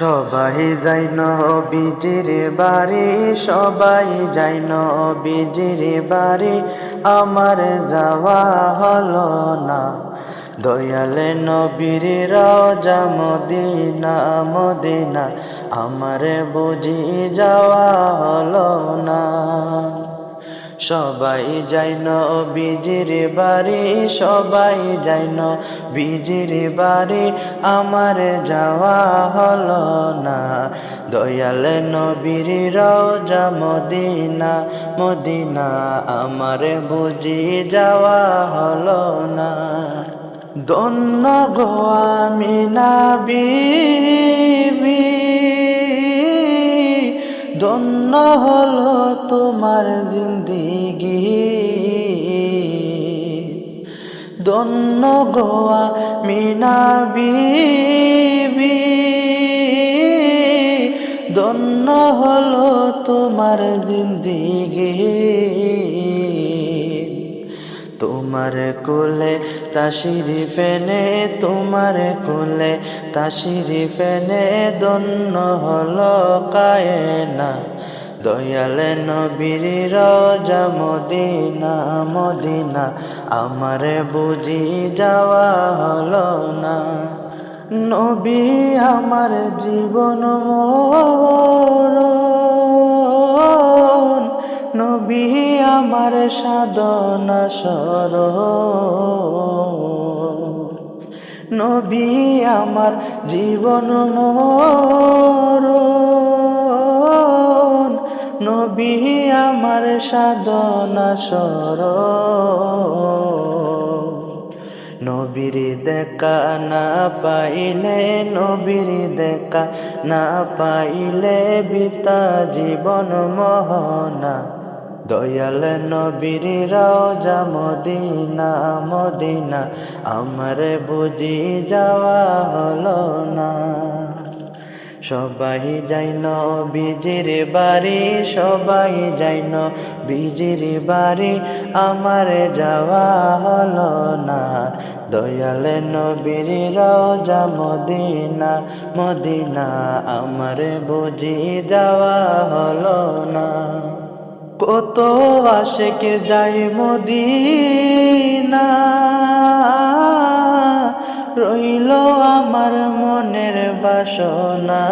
সবাই যাই নবীজির বাড়ি, সবাই যাই নবীজির বাড়ি। আমার যাওয়া হলো না। দয়ালে নবীর রাজা মদিনা মদিনা। আমার বুঝি যাওয়া হলো না। সবাই যাই বিজির বাড়ি, সবাই যাই বিজির বাড়ি। আমার যাওয়া হলো না। দয়াল নবীর রওজা মদিনা মদিনা আমার বুঝি যাওয়া হলো না। দন্য গো আমি হলো তোমার জিন্দিগি। দন্য গোয়া মিনা বিবি। দন্য হলো তোমার জিন্দিগি। তোমার কোলে তাসিরি ফেনে, তোমার কোলে তাসিরি ফেনে দন্য হলো কায়না। দয়ালে নবীর রজা মদিনা মদিনা, আমার বুঝি যাওয়া হলো না। নবী আমার জীবন নবী আমার সাধনা সর নবী আমার জীবন মরণ। নবী আমার সাধনা সর নবীর দেখা না পাইলে, নবীর দেখা না পাইলে বিতা জীবন মোহনা। দয়াল নবীর রাজা মদিনা মদিনা, আমার বুঝি যাওয়া হলো না। সবাই যাই বিজির বাড়ি, সবাই যাই বিজির বাড়ি। আমার যাওয়া হলো না। দয়াল নবীর রাজা মদিনা মদিনা আমার বুঝি যাওয়া হলো না। কত আশেকে যাই মদিনা বাসনা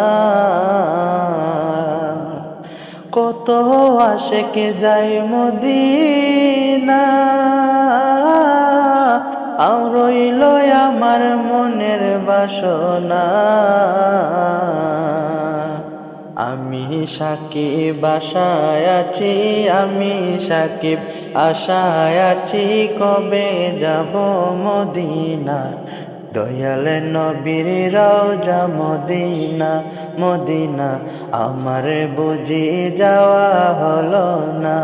কত আশেকে যাই মদিনা। আর রইল আমার মনের বাসনা। আমি সাকিব, আশায় আছি, আমি সাকিব, আশায় আছি, কবে যাব মদিনা দয়াল নবীর রওজা মদিনা মদিনা আমার বুঝি যাওয়া হলো না।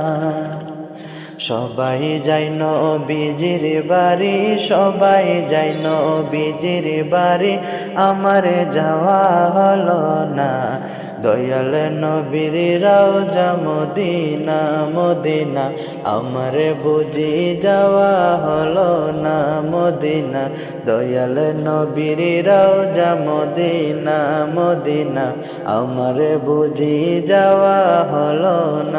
সবাই যাই বিজির বাড়ি, সবাই যাই বিজির বাড়ি। আমার যাওয়া হলো না। দয়াল নবীর রাজা মদিনা মদিনা। আমার বুঝি যাওয়া হলো না মদিনা। দয়াল নবীর রাজা মদিনা মদিনা। আমার বুঝি যাওয়া হলো না।